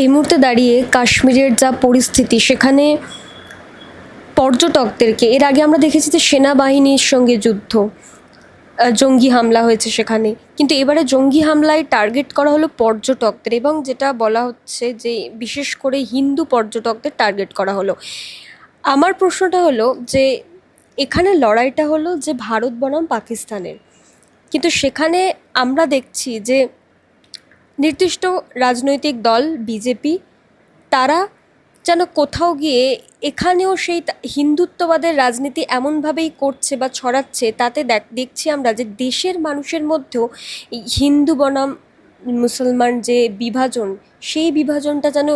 এই মুহূর্তে দাঁড়িয়ে কাশ্মীরের যা পরিস্থিতি, সেখানে পর্যটকদেরকে, এর আগে আমরা দেখেছি যে সেনাবাহিনীর সঙ্গে যুদ্ধ জঙ্গি হামলা হয়েছে সেখানে। কিন্তু এবারে জঙ্গি হামলায় টার্গেট করা হলো পর্যটকদের এবং যেটা বলা হচ্ছে যে বিশেষ করে হিন্দু পর্যটকদের টার্গেট করা হলো। আমার প্রশ্নটা হলো যে এখানে লড়াইটা হলো যে ভারত বনাম পাকিস্তানের। কিন্তু সেখানে আমরা দেখছি যে নির্দিষ্ট রাজনৈতিক দল, বিজেপি, তারা যেন কোথাও গিয়ে এখানেও সেই হিন্দুত্ববাদের রাজনীতি এমনভাবেই করছে বা ছড়াচ্ছে, তাতে দেখ- দেখছি আমরা যে দেশের মানুষের মধ্যেও হিন্দু বনাম, মুসলমান যে বিভাজন, সেই বিভাজনটা যেন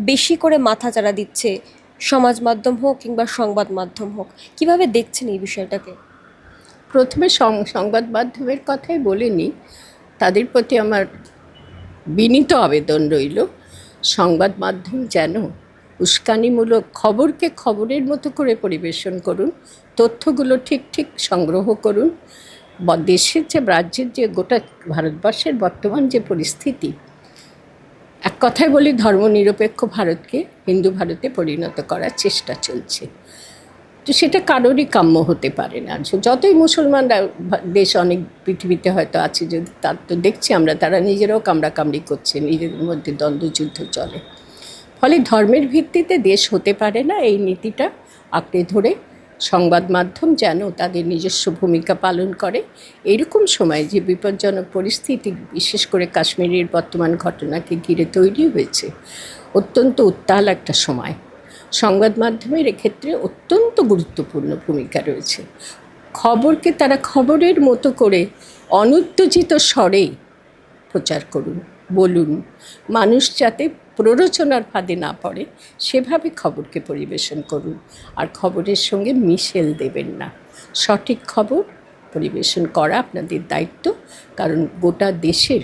বেশি করে মাথাচাড়া দিচ্ছে সমাজ মাধ্যম হোক কিংবা সংবাদ মাধ্যম হোক। কীভাবে দেখছেন এই বিষয়টাকে? প্রথমে সংবাদ মাধ্যমের কথাই বলিনি। তাদের প্রতি আমার বিনীত আবেদন রইল। সংবাদ মাধ্যম যেন উস্কানিমূলক খবরকে খবরের মতো করে পরিবেশন করুন, তথ্যগুলো ঠিক ঠিক সংগ্রহ করুন। দেশের যে, রাজ্যের যে, গোটা ভারতবর্ষের বর্তমান যে পরিস্থিতি, এক কথায় বলি ধর্মনিরপেক্ষ ভারতকে হিন্দু ভারতে পরিণত করার চেষ্টা চলছে। তো সেটা কারোরই কাম্য হতে পারে না। যতই মুসলমানরা দেশ অনেক পৃথিবীতে হয়তো আছে, যদি তার তো দেখছি আমরা, তারা নিজেরাও কামড়াকামড়ি করছে, নিজেদের মধ্যে দ্বন্দ্বযুদ্ধ চলে। ফলে ধর্মের ভিত্তিতে দেশ হতে পারে না এই নীতিটা আঁকড়ে ধরে। সংবাদ মাধ্যম যেন তাদের নিজস্ব ভূমিকা পালন করে। এরকম সময় যে বিপজ্জনক পরিস্থিতি, বিশেষ করে কাশ্মীরের বর্তমান ঘটনাকে ঘিরে তৈরি হয়েছে, অত্যন্ত উত্তাল একটা সময়। সংবাদ মাধ্যমের এক্ষেত্রে অত্যন্ত গুরুত্বপূর্ণ ভূমিকা রয়েছে। খবরকে তারা খবরের মতো করে অনুত্তেজিত স্বরে প্রচার করুন, বলুন। মানুষ যাতে প্ররোচনার ফাঁদে না পড়ে, সেভাবে খবরকে পরিবেশন করুন। আর খবরের সঙ্গে মিশেল দেবেন না। সঠিক খবর পরিবেশন করা আপনাদের দায়িত্ব, কারণ গোটা দেশের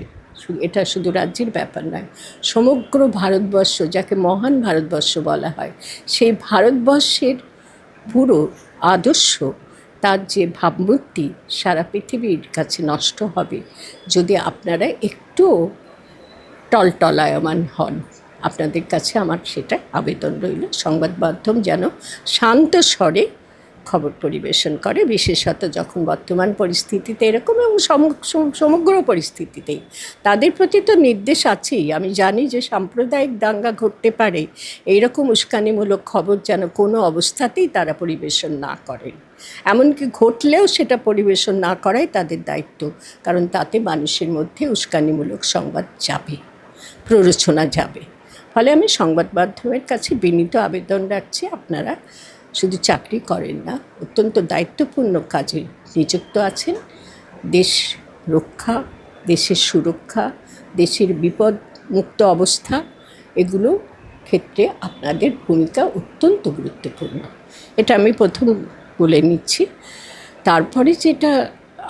এটা শুধু রাজ্যের ব্যাপার নয়, সমগ্র ভারতবর্ষ যাকে মহান ভারতবর্ষ বলা হয়, সেই ভারতবর্ষের পুরো আদর্শ, তার যে ভাবমূর্তি সারা পৃথিবীর কাছে নষ্ট হবে যদি আপনারা একটু টলটলায়মান হন। আপনাদের কাছে আমার সেটা আবেদন রইল। সংবাদ মাধ্যম যেন শান্ত স্বরে খবর পরিবেশন করে, বিশেষত যখন বর্তমান পরিস্থিতিতে এরকম এবং সম- সম- সমগ্র পরিস্থিতিতেই। তাদের প্রতি তো নির্দেশ আছেই। আমি জানি যে সাম্প্রদায়িক দাঙ্গা ঘটতে পারে। এইরকম উস্কানিমূলক খবর যেন কোনো অবস্থাতেই তারা পরিবেশন না করেন। এমনকি ঘটলেও সেটা পরিবেশন না করাই তাদের দায়িত্ব, কারণ তাতে মানুষের মধ্যে উস্কানিমূলক সংবাদ যাবে, প্ররোচনা যাবে। ফলে আমি সংবাদ মাধ্যমের কাছে বিনীত আবেদন রাখছি। আপনারা শুধু চাকরি করেন না, অত্যন্ত দায়িত্বপূর্ণ কাজে নিযুক্ত আছেন। দেশ রক্ষা, দেশের সুরক্ষা, দেশের বিপদ মুক্ত অবস্থা, এগুলো ক্ষেত্রে আপনাদের ভূমিকা অত্যন্ত গুরুত্বপূর্ণ। এটা আমি প্রথম বলে নিচ্ছি। তারপরে যেটা,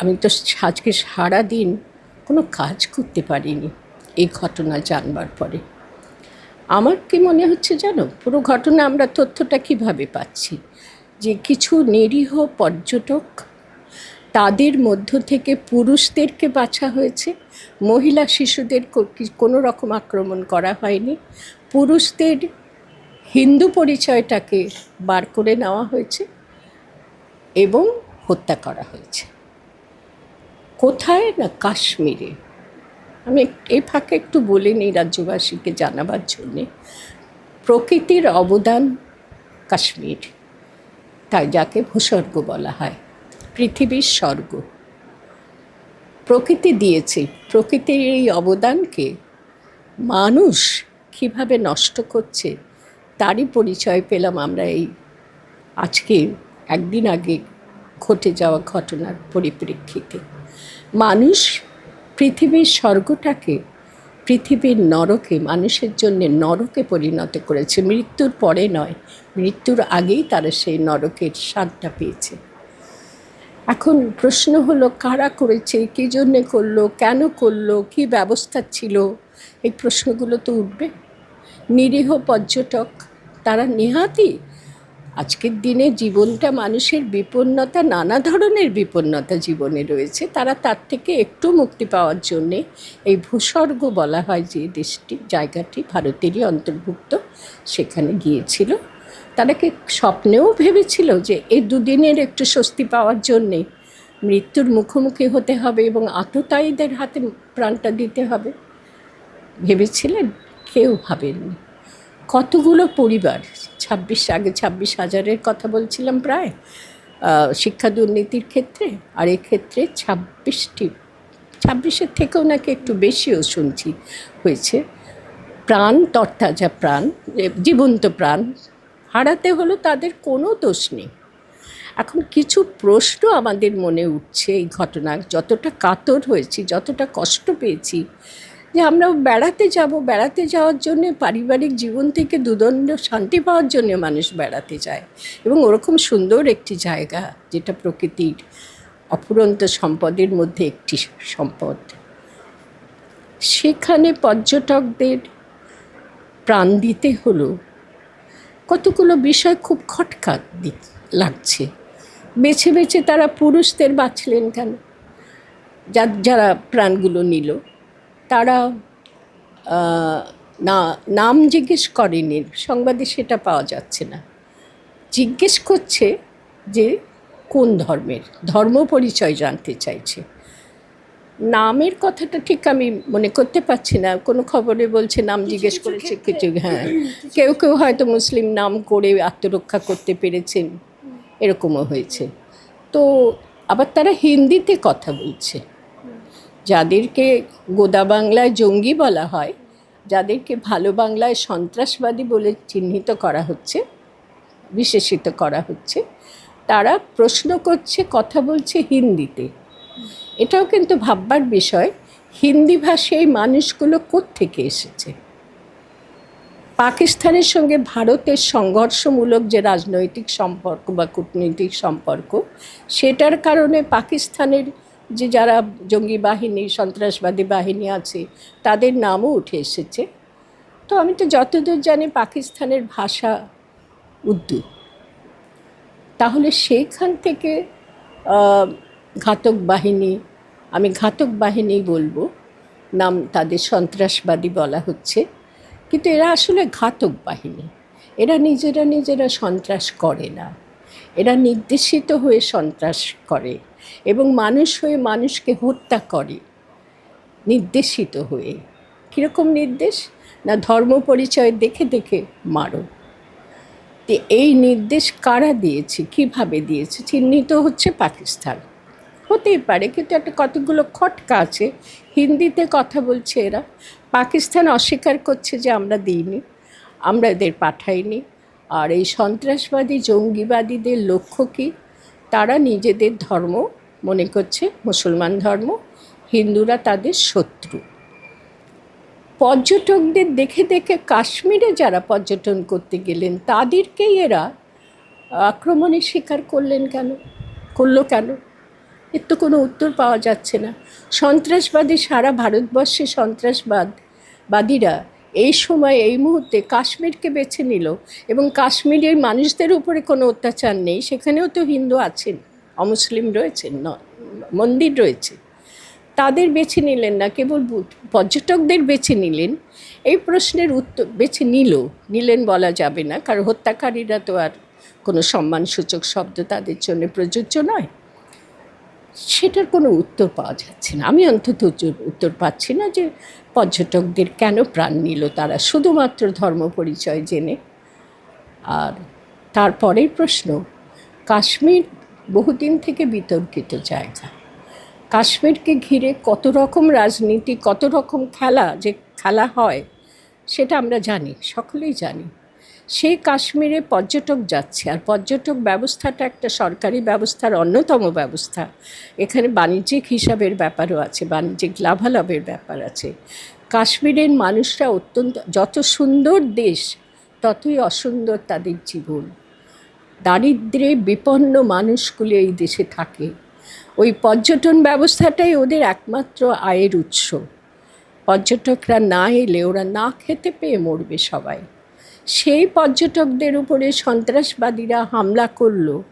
আমি তো আজকে সারা দিন কোনো কাজ করতে পারিনি, এই ঘটনা জানবার পরে। আমার কি মনে হচ্ছে জানো? পুরো ঘটনা আমরা তথ্যটা কীভাবে পাচ্ছি? যে কিছু নিরীহ পর্যটক, তাদের মধ্য থেকে পুরুষদেরকে বাছা হয়েছে, মহিলা শিশুদের কোনো রকম আক্রমণ করা হয়নি, পুরুষদের হিন্দু পরিচয়টাকে বার করে নেওয়া হয়েছে এবং হত্যা করা হয়েছে। কোথায় না কাশ্মীরে আমি এই ফাঁকে একটু বলে নিই রাজ্যবাসীকে জানাবার জন্যে। প্রকৃতির অবদান কাশ্মীর, তাই যাকে ভূস্বর্গ বলা হয়, পৃথিবীর স্বর্গ। প্রকৃতি দিয়েছে, প্রকৃতির এই অবদানকে মানুষ কীভাবে নষ্ট করছে, তারই পরিচয় পেলাম আমরা এই আজকে, একদিন আগে ঘটে যাওয়া ঘটনার পরিপ্রেক্ষিতে। মানুষ পৃথিবীর স্বর্গটাকে, পৃথিবীর নরকে, মানুষের জন্য নরকে পরিণত করেছে। মৃত্যুর পরে নয়, মৃত্যুর আগেই তারা সেই নরকের স্বাদটা পেয়েছে। এখন প্রশ্ন হলো, কারা করেছে? কী জন্যে করল? কেন করল? কী ব্যবস্থা ছিল? এই প্রশ্নগুলো তো উঠবে। নিরীহ পর্যটক, তারা নেহাতি আজকের দিনে জীবনটা মানুষের বিপন্নতা, নানা ধরনের বিপন্নতা জীবনে রয়েছে। তারা তার থেকে একটু মুক্তি পাওয়ার জন্যে এই ভূস্বর্গ বলা হয় যে দেশটি, জায়গাটি ভারতেরই অন্তর্ভুক্ত, সেখানে গিয়েছিল। তারা কি স্বপ্নেও ভেবেছিল যে এই দুদিনের একটু স্বস্তি পাওয়ার জন্যে মৃত্যুর মুখোমুখি হতে হবে এবং আততায়ীদের হাতে প্রাণটা দিতে হবে? ভেবেছিলেন? কেউ ভাবেননি। কতগুলো পরিবার? ছাব্বিশ, আগে ছাব্বিশ হাজারের কথা বলছিলাম প্রায়। শিক্ষা দুর্নীতির ক্ষেত্রে, আর ক্ষেত্রে ছাব্বিশটি, ছাব্বিশের থেকেও নাকি একটু বেশিও শুনছি হয়েছে। প্রাণ, তরতাজা প্রাণ জীবন্ত প্রাণ, হারাতে হলো তাদের কোনো দোষ নেই। এখন কিছু প্রশ্ন আমাদের মনে উঠছে এই ঘটনা যতটা কাতর হয়েছি, যতটা কষ্ট পেয়েছি যে আমরা বেড়াতে যাব, বেড়াতে যাওয়ার জন্য পারিবারিক জীবন থেকে দুদণ্ড শান্তি পাওয়ার জন্য মানুষ বেড়াতে যায় এবং ওরকম সুন্দর একটি জায়গা যেটা প্রকৃতির অফুরন্ত সম্পদের মধ্যে একটি সম্পদ। সেখানে পর্যটকদের প্রাণ দিতে হলো। কতগুলো বিষয় খুব খটকা লাগছে। বেছে বেছে তারা পুরুষদের বাঁচলেন কেন? যারা প্রাণগুলো নিল। তারা না নাম জিজ্ঞেস করেনি। সংবাদে সেটা পাওয়া যাচ্ছে না। জিজ্ঞেস করছে যে কোন ধর্মের? ধর্ম পরিচয় জানতে চাইছে। নামের কথাটা ঠিক আমি মনে করতে পারছি না। কোনো খবরে বলছে নাম জিজ্ঞেস করেছে কিছু হ্যাঁ। কেউ কেউ হয়তো মুসলিম নাম করে আত্মরক্ষা করতে পেরেছেন। এরকমও হয়েছে। তো আবার তারা হিন্দিতে কথা বলছে। যাদেরকে গোদা বাংলায় জঙ্গি বলা হয়, যাদেরকে ভালো বাংলায় সন্ত্রাসবাদী বলে চিহ্নিত করা হচ্ছে, বিশেষিত করা হচ্ছে, তারা প্রশ্ন করছে, কথা বলছে হিন্দিতে। এটাও কিন্তু ভাববার বিষয়, হিন্দি ভাষায় মানুষগুলো কোত্থেকে এসেছে? পাকিস্তানের সঙ্গে ভারতের সংঘর্ষমূলক যে রাজনৈতিক সম্পর্ক বা কূটনৈতিক সম্পর্ক, সেটার কারণে পাকিস্তানের যে যারা জঙ্গি বাহিনী, সন্ত্রাসবাদী বাহিনী আছে, তাদের নামও উঠে এসেছে। তো আমি তো যতদূর জানি পাকিস্তানের ভাষা উর্দু। তাহলে সেইখান থেকে ঘাতক বাহিনী, আমি ঘাতক বাহিনী বলব, নাম তাদের সন্ত্রাসবাদী বলা হচ্ছে। কিন্তু এরা আসলে ঘাতক বাহিনী। এরা নিজেরা নিজেরা সন্ত্রাস করে না। এরা নির্দেশিত হয়ে সন্ত্রাস করে। এবং মানুষ হয়ে মানুষকে হত্যা করে, নির্দেশিত হয়ে। কীরকম নির্দেশ? না ধর্ম পরিচয় দেখে দেখে মারো। তো এই নির্দেশ কারা দিয়েছে? কীভাবে দিয়েছে? চিহ্নিত হচ্ছে পাকিস্তান। হতেই পারে, কিন্তু একটা কতগুলো খটকা আছে। হিন্দিতে কথা বলছে এরা। পাকিস্তান অস্বীকার করছে যে আমরা দিইনি, আমরা এদের পাঠাইনি। আর এই সন্ত্রাসবাদী, জঙ্গিবাদীদের লক্ষ্য কী? তারা নিজেদের ধর্ম মনে করছে মুসলমান ধর্ম, হিন্দুরা তাদের শত্রু। পর্যটকদের দেখে দেখে কাশ্মীরে যারা পর্যটন করতে গেলেন, তাদেরকেই এরা আক্রমণের শিকার করলেন কেন? করল কেন? এর তো কোনো উত্তর পাওয়া যাচ্ছে না। সন্ত্রাসবাদী সারা ভারতবর্ষে সন্ত্রাসবাদ বাদীরা এই সময়, এই মুহূর্তে কাশ্মীরকে বেছে নিল এবং কাশ্মীরের মানুষদের উপরে কোনো অত্যাচার নেই, সেখানেও তো হিন্দু আছেন। অমুসলিম রয়েছেন মন্দির রয়েছে, তাদের বেছে নিলেন না, কেবল পর্যটকদের বেছে নিলেন। এই প্রশ্নের উত্তর, বেছে নিল, নিলেন বলা যাবে না, কারণ হত্যাকারীরা তো আর কোনো সম্মানসূচক শব্দ তাদের জন্য প্রযোজ্য নয়। সেটার কোনো উত্তর পাওয়া যাচ্ছে না। আমি অন্তত উত্তর পাচ্ছি না যে পর্যটকদের কেন প্রাণ নিল তারা, শুধুমাত্র ধর্ম পরিচয় জেনে। আর তারপরের প্রশ্ন, কাশ্মীর বহুদিন থেকে বিতর্কিত জায়গা। কাশ্মীরকে ঘিরে কত রকম রাজনীতি, কত রকম খেলা যে খেলা হয়, সেটা আমরা জানি, সকলেই জানি। সেই কাশ্মীরে পর্যটক যাচ্ছে, আর পর্যটক ব্যবস্থাটা একটা সরকারি ব্যবস্থার অন্যতম ব্যবস্থা। এখানে বাণিজ্যিক হিসাবের ব্যাপারও আছে, বাণিজ্যিক লাভালাভের ব্যাপার আছে। কাশ্মীরের মানুষরা অত্যন্ত, যত সুন্দর দেশ, ততই অসুন্দর তাদের জীবন। দারিদ্র্যে বিপন্ন মানুষগুলি এই দেশে থাকে। ওই পর্যটন ব্যবস্থাটাই ওদের একমাত্র আয়ের উৎস। পর্যটকরা না এলে ওরা না খেতে পেয়ে মরবে সবাই। সেই পর্যটকদের উপরে সন্ত্রাসবাদীরা হামলা করল।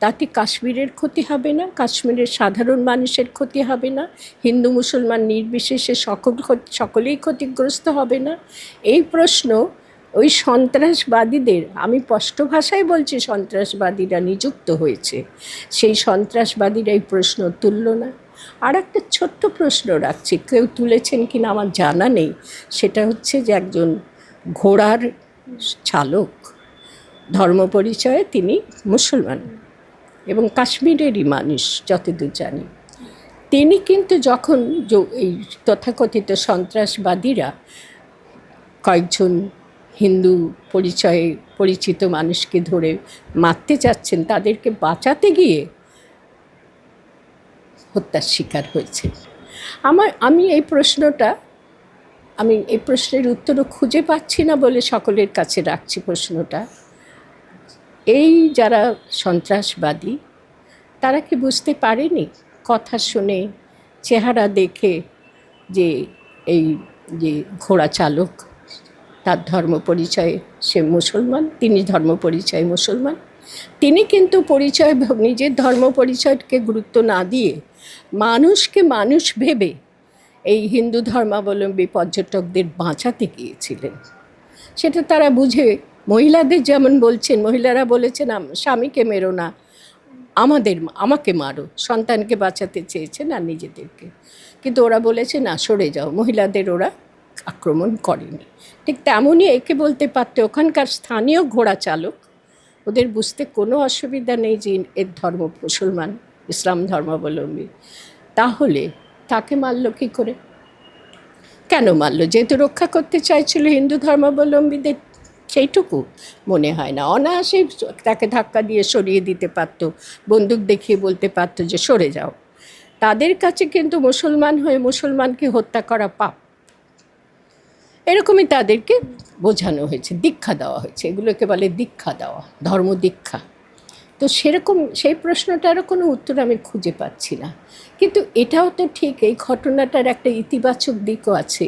তাতে কাশ্মীরের ক্ষতি হবে না, কাশ্মীরের সাধারণ মানুষের ক্ষতি হবে না, হিন্দু মুসলমান নির্বিশেষে সকল সকলেই ক্ষতিগ্রস্ত হবে না। এই প্রশ্ন ওই সন্ত্রাসবাদীদের, আমি স্পষ্ট ভাষায় বলছি সন্ত্রাসবাদীরা নিযুক্ত হয়েছে। সেই সন্ত্রাসবাদীরা এই প্রশ্ন তুলল না। আর একটা ছোট্ট প্রশ্ন রাখছি, কেউ তুলেছেন কিনা আমার জানা নেই। সেটা হচ্ছে যে একজন ঘোড়ার চালক, ধর্ম পরিচয়ে তিনি মুসলমান এবং কাশ্মীরেরই মানুষ, যতদূর জানি। তিনি কিন্তু যখন এই তথাকথিত সন্ত্রাসবাদীরা কয়েকজন হিন্দু পরিচয়ে, পরিচিত মানুষকে ধরে মারতে যাচ্ছেন তাদেরকে বাঁচাতে গিয়ে হত্যার শিকার হয়েছে। আমার, আমি এই প্রশ্নটা, আমি এই প্রশ্নের উত্তরও খুঁজে পাচ্ছি না বলে সকলের কাছে রাখছি প্রশ্নটা। এই যারা সন্ত্রাসবাদী, তারা কি বুঝতে পারেনি? কথা শুনে, চেহারা দেখে যে এই যে ঘোড়া চালক তার ধর্ম পরিচয়ে, সে মুসলমান, তিনি ধর্ম পরিচয় মুসলমান। তিনি কিন্তু পরিচয়, নিজের ধর্ম পরিচয়কে গুরুত্ব না দিয়ে মানুষকে মানুষ ভেবে এই হিন্দু ধর্মাবলম্বী পর্যটকদের বাঁচাতে গিয়েছিলেন। সেটা তারা বুঝে, মহিলাদের যেমন বলছেন, মহিলারা বলেছেন, "আম- স্বামীকে মেরো না, আমাদের, আমাকে মারো, সন্তানকে বাঁচাতে চেয়েছেন আর নিজেদেরকে। কিন্তু ওরা বলেছে, না, সরে যাও। মহিলাদের ওরা আক্রমণ করেনি। ঠিক তেমনই একে বলতে পারতে ওখানকার স্থানীয় ঘোড়া চালক, ওদের বুঝতে কোনো অসুবিধা নেই যে এর ধর্ম মুসলমান, ইসলাম ধর্মাবলম্বী। তাহলে তাকে মারল কী করে? কেন মারলো? যেহেতু রক্ষা করতে চাইছিল হিন্দু ধর্মাবলম্বীদের, সেইটুকু মনে হয় না। অনায়াসে তাকে ধাক্কা দিয়ে সরিয়ে দিতে পারতো, বন্দুক দেখিয়ে বলতে পারতো যে সরে যাও। তাদের কাছে কিন্তু মুসলমান হয়ে মুসলমানকে হত্যা করা পাপ। এরকমই তাদেরকে বোঝানো হয়েছে, দীক্ষা দেওয়া হয়েছে। এগুলোকে বলে দীক্ষা দেওয়া, ধর্ম দীক্ষা। তো সেরকম সেই প্রশ্নটারও কোনো উত্তর আমি খুঁজে পাচ্ছি না। কিন্তু এটাও তো ঠিক, এই ঘটনাটার একটা ইতিবাচক দিকও আছে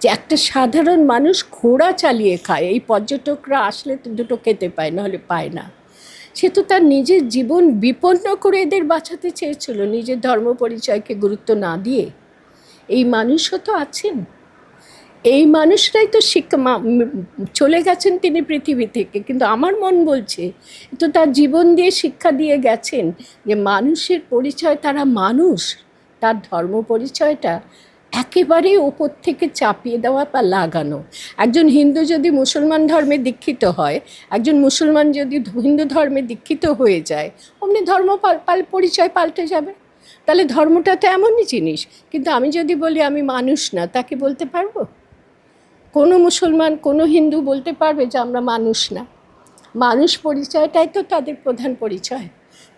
যে একটা সাধারণ মানুষ ঘোড়া চালিয়ে খায়, এই পর্যটকরা আসলে তো দুটো খেতে পায়, নাহলে পায় না। সে তো তার নিজের জীবন বিপন্ন করে এদের বাঁচাতে চেয়েছিল, নিজের ধর্ম পরিচয়কে গুরুত্ব না দিয়ে। এই মানুষও তো আছেন। এই মানুষরাই তো শিক্ষা চলে গেছেন তিনি পৃথিবী থেকে। কিন্তু আমার মন বলছে, তো তার জীবন দিয়ে শিক্ষা দিয়ে গেছেন যে মানুষের পরিচয় তারা মানুষ, তার ধর্ম পরিচয়টা একেবারে ওপর থেকে চাপিয়ে দেওয়া বা লাগানো। একজন হিন্দু যদি মুসলমান ধর্মে দীক্ষিত হয়, একজন মুসলমান যদি হিন্দু ধর্মে দীক্ষিত হয়ে যায়, অমনি ধর্ম পাল, পরিচয় পাল্টে যাবে। তাহলে ধর্মটা তো এমনই জিনিস। কিন্তু আমি যদি বলি আমি মানুষ না, তাকে বলতে পারব? কোনো মুসলমান, কোনো হিন্দু বলতে পারবে যে আমরা মানুষ না। মানুষ পরিচয়টাই তো তাদের প্রধান পরিচয়।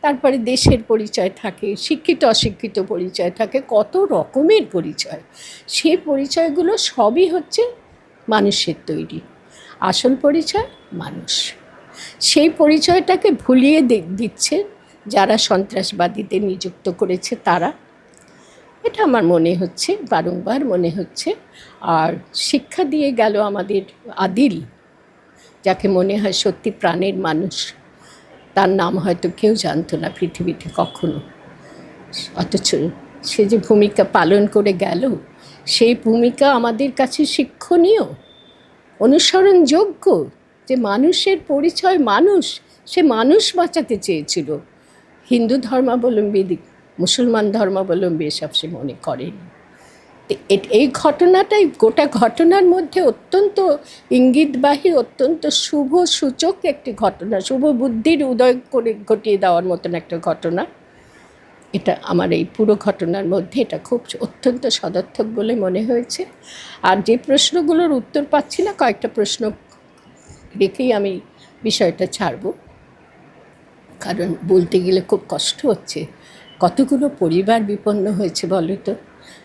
তারপরে দেশের পরিচয় থাকে, শিক্ষিত, অশিক্ষিত পরিচয় থাকে, কত রকমের পরিচয়। সেই পরিচয়গুলো সবই হচ্ছে মানুষের তৈরি। আসল পরিচয় মানুষ। সেই পরিচয়টাকে ভুলিয়ে দিচ্ছে যারা সন্ত্রাসবাদীদের নিযুক্ত করেছে তারা। এটা আমার মনে হচ্ছে, বারংবার মনে হচ্ছে। আর শিক্ষা দিয়ে গেল আমাদের আদিল, যাকে মনে হয় সত্যি প্রাণের মানুষ। তার নাম হয়তো কেউ জানতো না পৃথিবীতে কখনো। অথচ সে যে ভূমিকা পালন করে গেল, সেই ভূমিকা আমাদের কাছে শিক্ষণীয়, অনুসরণযোগ্য। যে মানুষের পরিচয় মানুষ, সে মানুষ বাঁচাতে চেয়েছিল। হিন্দু ধর্মাবলম্বী মুসলমান ধর্মাবলম্বী এসব সে মনে করেন এই ঘটনাটাই গোটা ঘটনার মধ্যে অত্যন্ত ইঙ্গিতবাহী, অত্যন্ত শুভ সূচক একটি ঘটনা, শুভ বুদ্ধির উদয় করে ঘটিয়ে দেওয়ার মতন একটা ঘটনা। এটা আমার এই পুরো ঘটনার মধ্যে এটা খুব অত্যন্ত সদর্থক বলে মনে হয়েছে। আর যে প্রশ্নগুলোর উত্তর পাচ্ছি না, কয়েকটা প্রশ্ন রেখেই আমি বিষয়টা ছাড়ব। কারণ বলতে গেলে খুব কষ্ট হচ্ছে। কতগুলো পরিবার বিপন্ন হয়েছে বলো তো?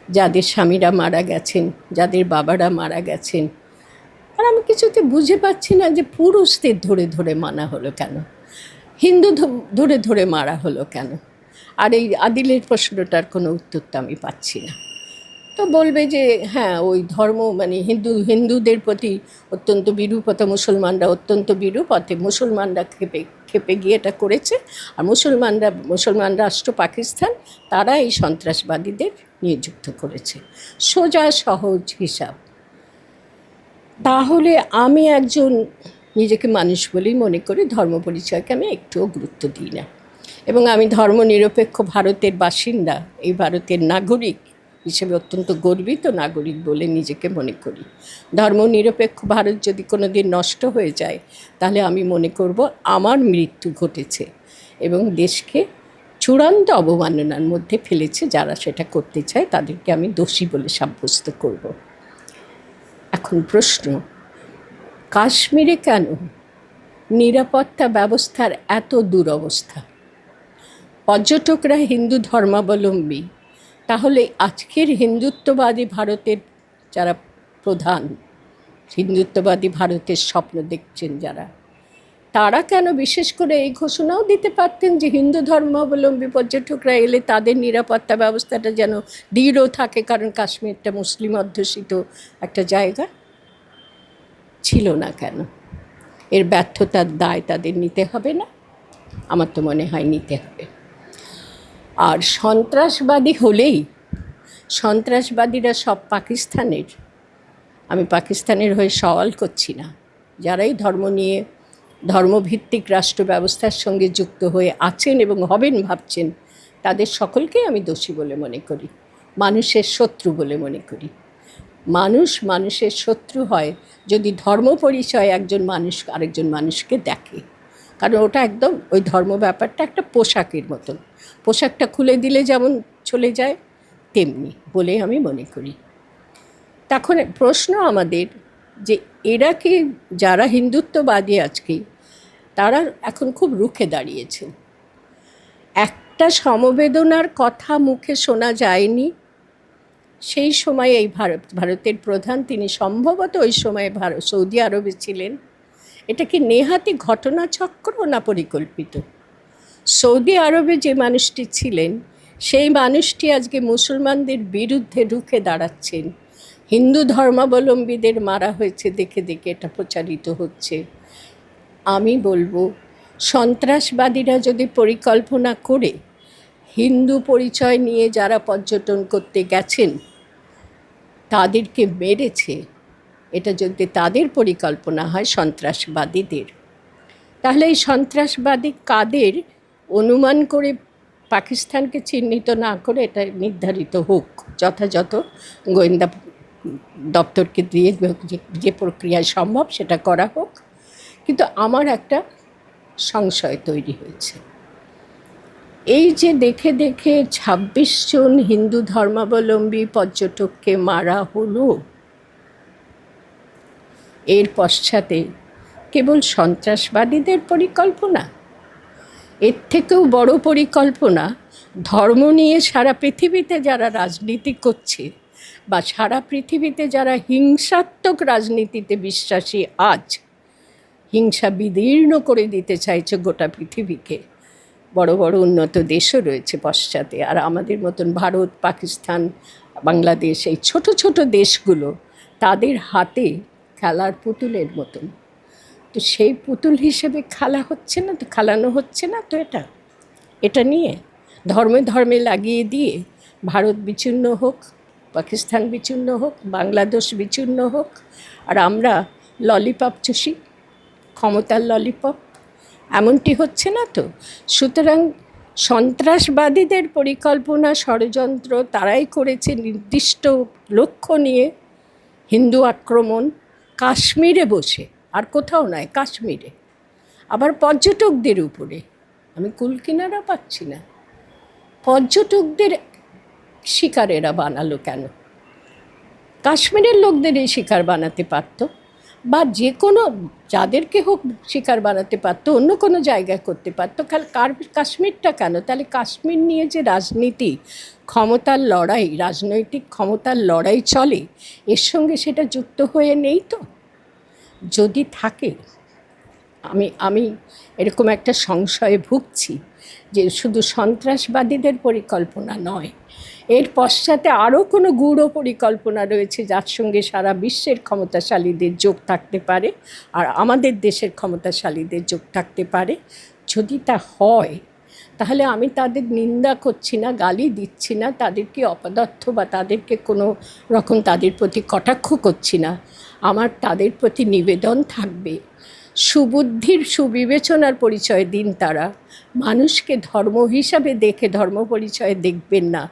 যাদের স্বামীরা মারা গেছেন, যাদের বাবারা মারা গেছেন। আর আমি কিছুতে বুঝে পাচ্ছি না যে পুরুষদের ধরে ধরে মানা হলো কেন? হিন্দু ধরে ধরে মারা হলো কেন? আর এই আদিলের প্রশ্নটার কোনো উত্তর তো আমি পাচ্ছি না। তো বলবে যে হ্যাঁ ওই ধর্ম মানে হিন্দু, হিন্দুদের প্রতি অত্যন্ত বিরূপতা মুসলমানরা অত্যন্ত বিরূপ বিরূপতে মুসলমানরা খেপে খেপে গিয়ে এটা করেছে। আর মুসলমানরা, মুসলমান রাষ্ট্র পাকিস্তান, তারা এই সন্ত্রাসবাদীদের নিযুক্ত করেছে। সোজা, সহজ হিসাব। তাহলে আমি একজন নিজেকে মানুষ বলেই মনে করি, ধর্ম পরিচয়কে আমি একটুও গুরুত্ব দিই না। এবং আমি ধর্মনিরপেক্ষ ভারতের বাসিন্দা, এই ভারতের নাগরিক হিসেবে অত্যন্ত গর্বিত নাগরিক বলে নিজেকে মনে করি। ধর্মনিরপেক্ষ ভারত যদি কোনো দিন নষ্ট হয়ে যায়, তাহলে আমি মনে করব আমার মৃত্যু ঘটেছে এবং দেশকে চূড়ান্ত অবমাননার মধ্যে ফেলেছে যারা সেটা করতে চায়, তাদেরকে আমি দোষী বলে সাব্যস্ত করব। এখন প্রশ্ন, কাশ্মীরে কেন নিরাপত্তা ব্যবস্থার এত দুরবস্থা? পর্যটকরা হিন্দু ধর্মাবলম্বী তাহলে আজকের হিন্দুত্ববাদী ভারতের যারা প্রধান, হিন্দুত্ববাদী ভারতের স্বপ্ন দেখছেন যারা, তারা কেন বিশেষ করে এই ঘোষণাও দিতে পারতেন যে হিন্দু ধর্মাবলম্বী পর্যটকরা এলে তাদের নিরাপত্তা ব্যবস্থাটা যেন দৃঢ় থাকে, কারণ কাশ্মীরটা মুসলিম অধ্যুষিত একটা জায়গা? ছিল না কেন? এর ব্যর্থতার দায় তাদের নিতে হবে না? আমার তো মনে হয় নিতে হবে। আর সন্ত্রাসবাদী হলেই সন্ত্রাসবাদীরা সব পাকিস্তানের। আমি পাকিস্তানের হয়ে সওয়াল করছি না। যারাই ধর্ম নিয়ে, ধর্মভিত্তিক রাষ্ট্র ব্যবস্থার সঙ্গে যুক্ত হয়ে আছেন এবং হবেন ভাবছেন, তাদের সকলকেই আমি দোষী বলে মনে করি, মানুষের শত্রু বলে মনে করি। মানুষ মানুষের শত্রু হয় যদি ধর্ম পরিচয় একজন মানুষ, আরেকজন মানুষকে দেখে। কারণ ওটা একদম ওই ধর্ম ব্যাপারটা একটা পোশাকের মতন। পোশাকটা খুলে দিলে যেমন চলে যায়, তেমনি বলে আমি মনে করি। তখন প্রশ্ন আমাদের যে এরা কি, যারা হিন্দুত্ববাদী আজকে, তারা এখন খুব রুখে দাঁড়িয়েছেন একটা সমবেদনার কথা মুখে শোনা যায়নি, সেই সময় এই ভারত, ভারতের প্রধান, তিনি সম্ভবত ওই সময় ভারত, সৌদি আরবে ছিলেন। এটা কি নেহাতি ঘটনাচক্র না পরিকল্পিত? সৌদি আরবে যে মানুষটি ছিলেন, সেই মানুষটি আজকে মুসলমানদের বিরুদ্ধে রুখে দাঁড়াচ্ছেন। হিন্দু ধর্মাবলম্বীদের মারা হয়েছে, দেখে দেখে এটা প্রচারিত হচ্ছে। আমি বলব, সন্ত্রাসবাদীরা যদি পরিকল্পনা করে হিন্দু পরিচয় নিয়ে যারা পর্যটন করতে গেছেন, তাদেরকে মেরেছে। এটা যদি তাদের পরিকল্পনা হয় সন্ত্রাসবাদীদের। তাহলে এই সন্ত্রাসবাদী কাদের অনুমান করে পাকিস্তানকে চিহ্নিত না করে এটা নির্ধারিত হোক, যথাযথ গোয়েন্দা দপ্তরকে দিয়ে যে- যে প্রক্রিয়ায় সম্ভব সেটা করা হোক। কিন্তু আমার একটা সংশয় তৈরি হয়েছে। এই যে দেখে দেখে ছাব্বিশ জন হিন্দু ধর্মাবলম্বী পর্যটককে মারা হলো এর পশ্চাতে কেবল সন্ত্রাসবাদীদের পরিকল্পনা? এর থেকেও বড় পরিকল্পনা ধর্ম নিয়ে সারা পৃথিবীতে যারা রাজনীতি করছে বা সারা পৃথিবীতে যারা হিংসাত্মক রাজনীতিতে বিশ্বাসী আজ হিংসা বিদীর্ণ করে দিতে চাইছে গোটা পৃথিবীকে। বড় বড় উন্নত দেশও রয়েছে পশ্চাতে আর আমাদের মতন ভারত, পাকিস্তান, বাংলাদেশ এই ছোট ছোট দেশগুলো তাদের হাতে খেলার পুতুলের মতন। তো সেই পুতুল হিসেবে খেলা হচ্ছে না, তো খেলানো হচ্ছে না তো এটা? এটা নিয়ে ধর্মে ধর্মে লাগিয়ে দিয়ে ভারত বিচ্ছিন্ন হোক, পাকিস্তান বিচ্ছিন্ন হোক, বাংলাদেশ বিচ্ছিন্ন হোক, আর আমরা ললিপপ চুষি, ক্ষমতার ললিপপ, এমনটি হচ্ছে না তো? সুতরাং সন্ত্রাসবাদীদের পরিকল্পনা, ষড়যন্ত্র তারাই করেছে নির্দিষ্ট লক্ষ্য নিয়ে হিন্দু আক্রমণ কাশ্মীরে বসে, আর কোথাও নয়, কাশ্মীরে। আবার পর্যটকদের উপরে। আমি কুলকিনারা পাচ্ছি না। পর্যটকদের শিকারেরা বানালো কেন? কাশ্মীরের লোকদের এই শিকার বানাতে পারতো? বা যে কোনো যাদেরকে হোক শিকার বানাতে পারতো, অন্য কোনো জায়গায় করতে পারতো। খালি কার, কাশ্মীরটা কেন? তাহলে কাশ্মীর নিয়ে যে রাজনীতি, ক্ষমতার লড়াই, রাজনৈতিক ক্ষমতার লড়াই চলে, এর সঙ্গে সেটা যুক্ত হয়ে নেই তো? যদি থাকে। আমি আমি এরকম একটা সংশয়ে ভুগছি যে শুধু সন্ত্রাসবাদীদের পরিকল্পনা নয়, এর পশ্চাতে আরও কোনো গূঢ় পরিকল্পনা রয়েছে যার সঙ্গে সারা বিশ্বের ক্ষমতাশালীদের যোগ থাকতে পারে আর আমাদের দেশের ক্ষমতাশালীদের যোগ থাকতে পারে। যদি তা হয়, তাহলে আমি তাদের নিন্দা করছি না, গালি দিচ্ছি না, তাদেরকে অপদার্থ বা তাদেরকে কোনো রকম তাদের প্রতি কটাক্ষ করছি না। আমার তাদের প্রতি নিবেদন থাকবে। সুবুদ্ধির সুবিবেচনার পরিচয় দিন তারা। মানুষকে ধর্ম হিসাবে দেখে ধর্ম পরিচয় দেখবেন না।